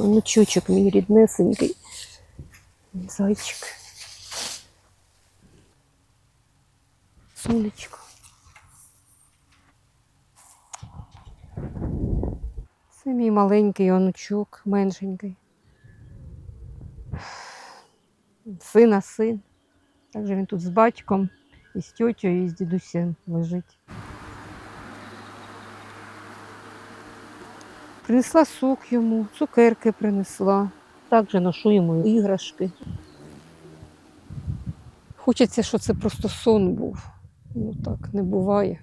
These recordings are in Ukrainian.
Онучочок мій ріднесенький. Зайчик. Сонечко. Це мій маленький онучок, меншенький. Сина син. Також він тут з батьком, і з тьотєю, і з дідусем лежить. Принесла сок йому, цукерки принесла. Також ношу йому іграшки. Хочеться, що це просто сон був. Ну так не буває.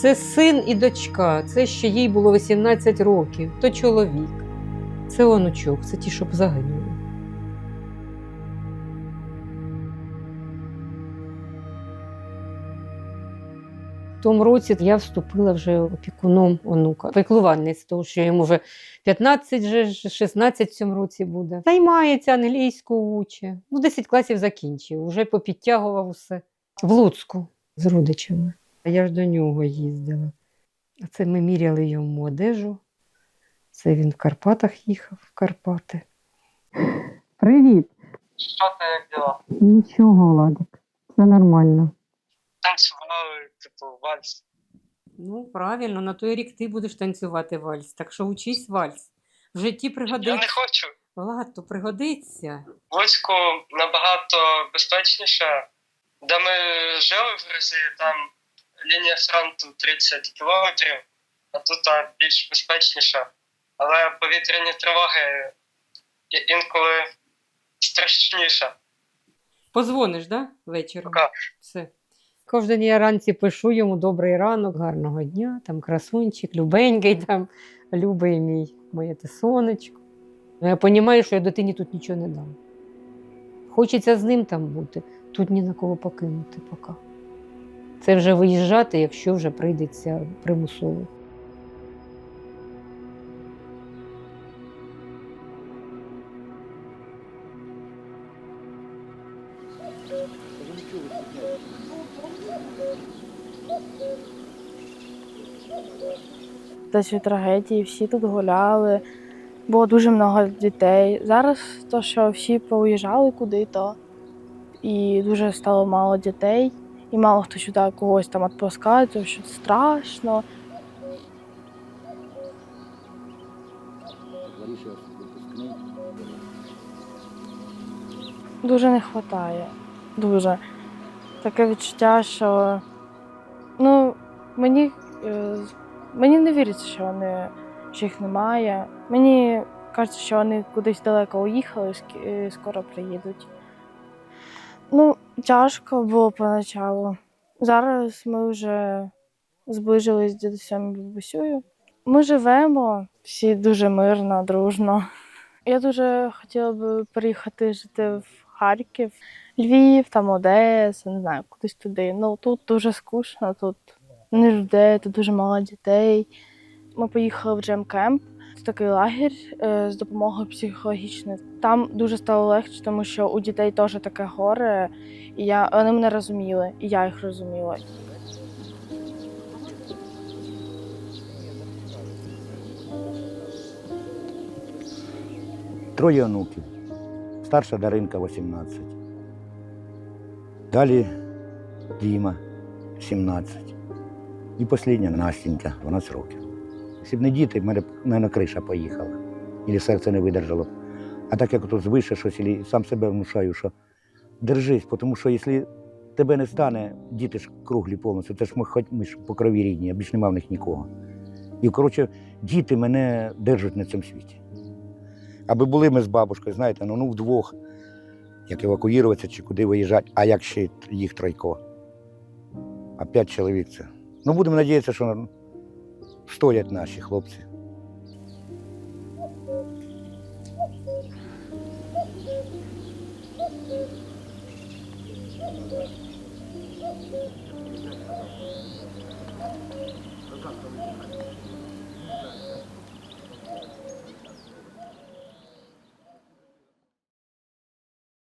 Це син і дочка. Це ще їй було 18 років. То чоловік. Це онучок, це ті, що загинули. В тому році я вступила вже опікуном онука. Піклувальниця, тому що йому вже 15, вже ж 16 в цьому році буде. Займається англійську уче. Ну, 10 класів закінчив, вже попідтягував усе. В Луцьку з родичами. А я ж до нього їздила. А це ми міряли йому одежу. Це він в Карпатах їхав, в Карпати. Привіт! Що ти як діла? Нічого, Владик. Все нормально. Танцювали, типу, вальс. Ну, правильно, на той рік ти будеш танцювати вальс, так що учись вальс. В житті Я не пригодиться. хочу. Влад, то пригодиться. В Луцьку набагато безпечніше. Де ми жили в Росії, там лінія фронту 30 кілометрів, а тут а, більш безпечніше. Але повітряні тривоги інколи страшніше. Позвониш, да? Вечором? Пока. Все. Кожен я ранці пишу йому добрий ранок, гарного дня, там красунчик, любенький, там, любий мій, моє те сонечко. Ну, я розумію, що я дитині тут нічого не дам. Хочеться з ним там бути, тут ні на кого покинути поки. Це вже виїжджати, якщо вже прийдеться примусово. Десь від трагедії всі тут гуляли, було дуже багато дітей. Зараз то, що всі поїжджали куди-то, і дуже стало мало дітей, і мало хто сюди когось там відпускає, тому що страшно. Дуже не вистачає. Дуже. Таке відчуття, що ну, мені, е, мені не віриться, що вони що їх немає. Мені кажеться, що вони кудись далеко уїхали і скоро приїдуть. Ну, тяжко було поначалу. Зараз ми вже зближились з дідусем і бабусею. Ми живемо всі дуже мирно, дружно. Я дуже хотіла б переїхати жити в Харків, Львів, там Одеса, не знаю, кудись туди. Ну тут дуже скучно, тут не людей, тут дуже мало дітей. Ми поїхали в джем-кемп. Це такий лагерь е, з допомогою психологічної. Там дуже стало легше, тому що у дітей теж таке горе, і я, вони мене розуміли, і я їх розуміла. Троє онуків. Старша Даринка 18. Далі Діма 17. І остання Настенька 12 років. Якщо б не діти, в мене б, мабуть, криша поїхала. Ілі серце не видержало. А так як тут звише щось, ілі сам себе внушаю, що держись, тому що якщо тебе не стане, діти ж круглі повністю, це ж ми, хоч ми ж по крові рідні, а більш нема в них нікого. І, коротше, діти мене держать на цьому світі. Аби були ми з бабушкою, знаєте, ну, ну вдвох, як евакуюватися чи куди виїжджати, а як ще їх тройко. А п'ять чоловік це. Ну, будемо надіятися, що стоять наші хлопці.